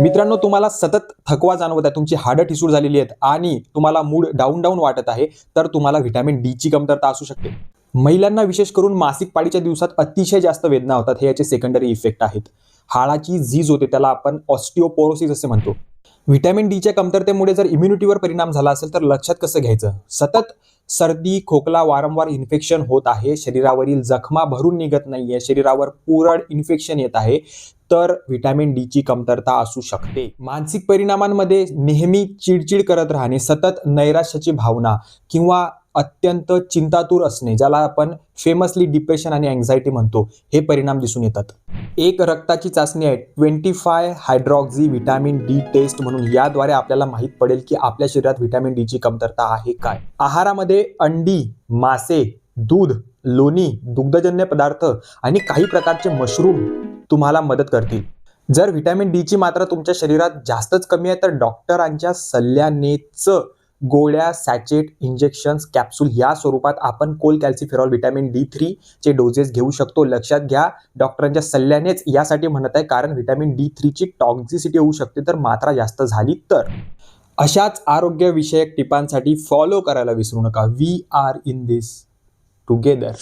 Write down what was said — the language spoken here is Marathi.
मित्रांनो तुम्हाला सतत थकवा जाणवत आहे तुमची हाडं ठिसूळ झालेली आहेत आणि तुम्हाला मूड डाऊन डाऊन वाटत आहे तर तुम्हाला व्हिटॅमिन डी ची कमतरता असू शकते. महिलांना विशेष करून मासिक पाळीच्या दिवसात अतिशय जास्त वेदना होतात हे याचे सेकंडरी इफेक्ट आहेत. हाडाची झीज होते त्याला आपण ऑस्टिओपोरोसिस असे म्हणतो. व्हिटॅमिन डीच्या कमतरतेमुळे जर इम्युनिटीवर परिणाम झाला असेल तर लक्षात कसं घ्यायचं? सतत सर्दी खोकला वारंवार इन्फेक्शन होत आहे. शरीरावरील जखमा भरून निघत नाहीये. शरीरावर पुरळ इन्फेक्शन येत आहे. तर व्हिटॅमिन डी ची कमतरता असू शकते. मानसिक परिणामांमध्ये नेहमी चिडचिड करत राहणे सतत नैराश्याची भावना किंवा अत्यंत चिंतातूर असणे ज्याला आपण फेमसली डिप्रेशन आणि अँझायटी म्हणतो हे परिणाम दिसून येतात. एक रक्ताची चाचणी आहे. Twenty five hydroxy vitamin D test म्हणून याद्वारे आपल्याला माहीत पडेल की आपल्या शरीरात व्हिटॅमिन डी ची कमतरता आहे काय? आहारामध्ये अंडी मासे दूध लोणी दुग्धजन्य पदार्थ आणि काही प्रकारचे मशरूम तुम्हाला मदत करतील. जर व्हिटॅमिन डी ची मात्रा तुमच्या शरीरात जास्तच कमी आहे तर डॉक्टरांच्या सल्ल्यानेच गोळ्या सॅचेट इंजेक्शन्स कॅप्सूल या स्वरूपात आपण cholecalciferol vitamin D three चे घेऊ शकतो. लक्षात घ्या डॉक्टरांच्या सल्ल्यानेच यासाठी म्हणत आहे कारण व्हिटॅमिन डी थ्रीची टॉक्झिसिटी होऊ शकते तर मात्रा जास्त झाली तर. अशाच आरोग्यविषयक टिपांसाठी फॉलो करायला विसरू नका. We are in this together